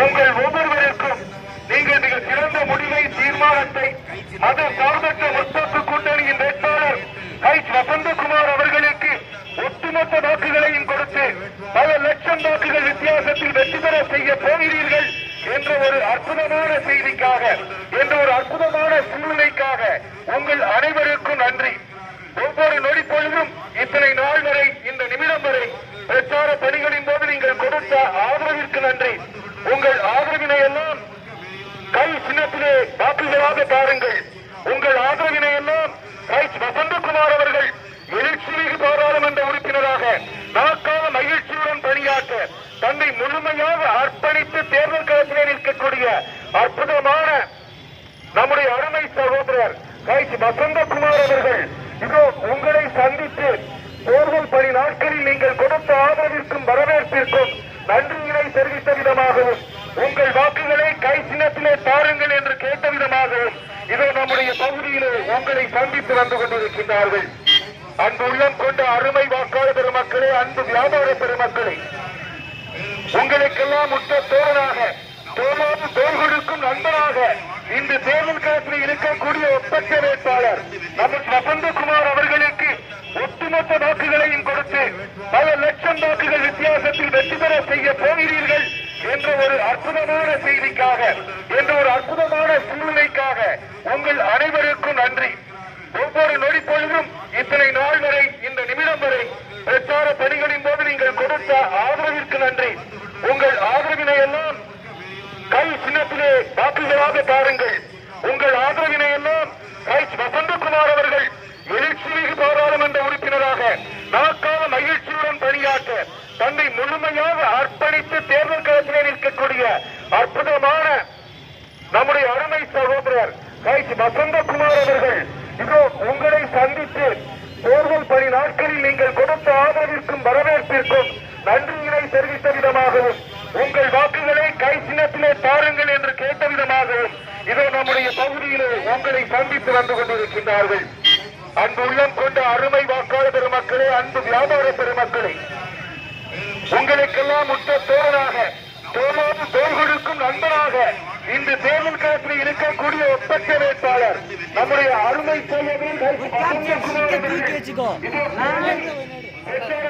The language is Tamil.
உங்கள் ஒவ்வொருவருக்கும் நீங்கள் மிக சிறந்த முடிவை தீர்மானத்தை அது சார்பற்ற முற்போக்கு கூட்டணியின் வேட்பாளர் ஹைச் வசந்தகுமார் அவர்களுக்கு ஒட்டுமொத்த வாக்குகளையும் கொடுத்து பல லட்சம் வாக்குகள் வித்தியாசத்தில் வெற்றி பெற செய்ய போகிறீர்கள் என்ற ஒரு அற்புதமான செய்திக்காக என்ற ஒரு அற்புதமான சூழ்நிலை உங்கள் அனைவருக்கும் நன்றி ஒவ்வொரு நொடி பொழுதும் இத்தனை நாள் வரை இந்த நிமிடம் வரை பிரச்சார பணிகளின் போது நீங்கள் கொடுத்த ஆதரவிற்கு நன்றி உங்கள் ஆதரவினை எல்லாம் கை சின்னத்திலே வாக்குகளாக தாருங்கள் உங்கள் ஆதரவினை எல்லாம் கை வசந்தகுமார் அவர்கள் எழுச்சிமிகு பாராளுமன்ற உறுப்பினராக நமக்காக மகிழ்ச்சியுடன் பணியாற்ற தன்னை முழுமையாக அர்ப்பணித்து தேர்தல் களத்திலே நிற்கக்கூடிய அற்புதமான நம்முடைய அருமை சகோதரர் கைச் வசந்தகுமார் அவர்கள் இதோ உங்களை சந்தித்து தேர்தல் பணி நாட்களில் நீங்கள் கொடுத்த ஆதரவிற்கும் வரவேற்பிற்கும் நன்றியினை தெரிவித்த விதமாகவும் உங்கள் வாக்குகளை கை சின்னத்திலே பாருங்கள் என்று கேட்ட விதமாகவும் இதோ நம்முடைய பகுதியிலே உங்களை சந்தித்து வந்து கொண்டிருக்கின்றார்கள். அன்பு உள்ளம் கொண்ட அருமை வாக்காளர் பெருமக்களே அன்பு வியாபார பெருமக்களே உங்களுக்கெல்லாம் உற்ற தோழனாக தோழோடு தோல் கொடுக்கும் நண்பனாக இந்த தேர்தல் களத்தில் இருக்கக்கூடிய ஒப்பற்ற வேட்பாளர் நமது வசந்தகுமார் அவர்களுக்கு ஒட்டுமொத்த வாக்குகளையும் கொடுத்து பல லட்சம் வாக்குகள் வித்தியாசத்தில் வெற்றி பெற செய்ய போகிறீர்கள் என்ற ஒரு அற்புதமான செய்திக்காக நீங்கள் ஆதரவிற்கு நன்றி. உங்கள் ஆதரவினை எல்லாம் கை சின்னத்திலே வாக்குகளாக பாருங்கள். உங்கள் ஆதரவினை எல்லாம் கை வசந்தகுமார் அவர்கள் எழுச்சிமிகு பாராளுமன்ற உறுப்பினராக நாக்கால மகிழ்ச்சியுடன் பணியாற்ற தன்னை முழுமையாக அர்ப்பணித்து தேர்தல் களத்திலே நிற்கக்கூடிய அற்புதமான நம்முடைய அருமை சகோதரர் கைச் வசந்தகுமார் அவர்கள். இதோ உங்களை சந்தித்து தேர்தல் பணி நாட்களில் நீங்கள் கொடுத்த ஆதரவிற்கும் வரவேற்பிற்கும் நன்றியினை தெரிவித்த விதமாகவும் உங்கள் வாக்குகளை கை சின்னத்திலே தாருங்கள் என்று கேட்ட விதமாகவும் இதோ நம்முடைய பகுதியிலே உங்களை சந்தித்து வந்து கொண்டிருக்கின்றார்கள். அன்பு உள்ளம் கொண்ட அருமை வாக்காளர் பெருமக்களே அன்பு வியாபார பெருமக்களே உங்களுக்கெல்லாம் உற்ற தோழனாக தோளோடு தோல் கொடுக்கும் நண்பனாக இந்த தேர்தல் களத்தில் இருக்கக்கூடிய ஒப்பற்ற வேட்பாளர் நம்முடைய அருமை பிரச்சார